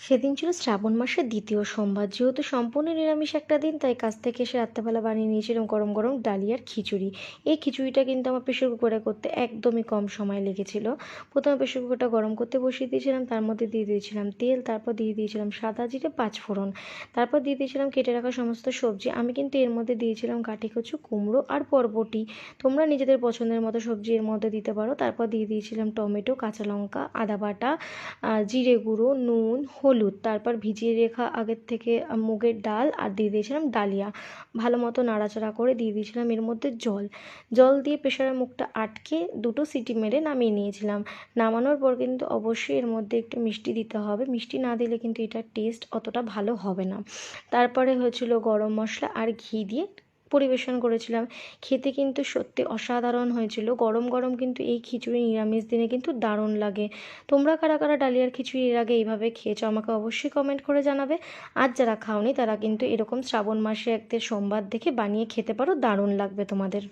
সেদিন ছিল শ্রাবণ মাসের দ্বিতীয় সোমবার। যেহেতু সম্পূর্ণ নিরামিষ একটা দিন, তাই কাছ থেকে এসে রাত্রেবেলা বানিয়ে নিয়েছিলাম গরম গরম ডালিয়ার খিচুড়ি। এই খিচুড়িটা কিন্তু আমার প্রেশার কুকারে করতে একদমই কম সময় লেগেছিল। প্রথমে প্রেশার কুকারটা গরম করতে বসিয়ে দিয়েছিলাম, তার মধ্যে দিয়ে দিয়েছিলাম তেল, তারপর দিয়ে দিয়েছিলাম সাদা জিরে পাঁচ ফোড়ন তারপর দিয়ে দিয়েছিলাম কেটে রাখা সমস্ত সবজি। আমি কিন্তু এর মধ্যে দিয়েছিলাম কাঠি কচু, কুমড়ো আর বরবটি। তোমরা নিজেদের পছন্দের মতো সবজি এর মধ্যে দিতে পারো। তারপর দিয়ে দিয়েছিলাম টমেটো, কাঁচা লঙ্কা, আদা বাটা জিরে গুঁড়ো, নুন হলুদ, তারপর ভিজিয়ে রেখা আগের থেকে মুগের ডাল আর দিয়ে দিয়েছিলাম ডালিয়া। ভালো মতো নাড়াচাড়া করে দিয়ে দিয়েছিলাম এর মধ্যে জল। জল দিয়ে প্রেশারের মুখটা আটকে দুটো সিটি মেরে নামিয়ে নিয়েছিলাম। নামানোর পর কিন্তু অবশ্যই এর মধ্যে একটু মিষ্টি দিতে হবে। মিষ্টি না দিলে কিন্তু এটার টেস্ট অতটা ভালো হবে না। তারপরে হয়েছিল গরম মশলা আর ঘি দিয়ে পরিবেশন করেছিলাম। খেতে কিন্তু সত্যি অসাধারণ হয়েছিল। গরম গরম কিন্তু এই খিচুড়ি নিরামিষ দিনে কিন্তু দারুণ লাগে। তোমরা কারা কারা ডালিয়ার খিচুড়ি এর আগে এইভাবে খেয়েছো আমাকে অবশ্যই কমেন্ট করে জানাবে। আর যারা খাওনি তারা কিন্তু এরকম শ্রাবণ মাসে একদের সোমবার দেখে বানিয়ে খেতে পারো, দারুণ লাগবে তোমাদের।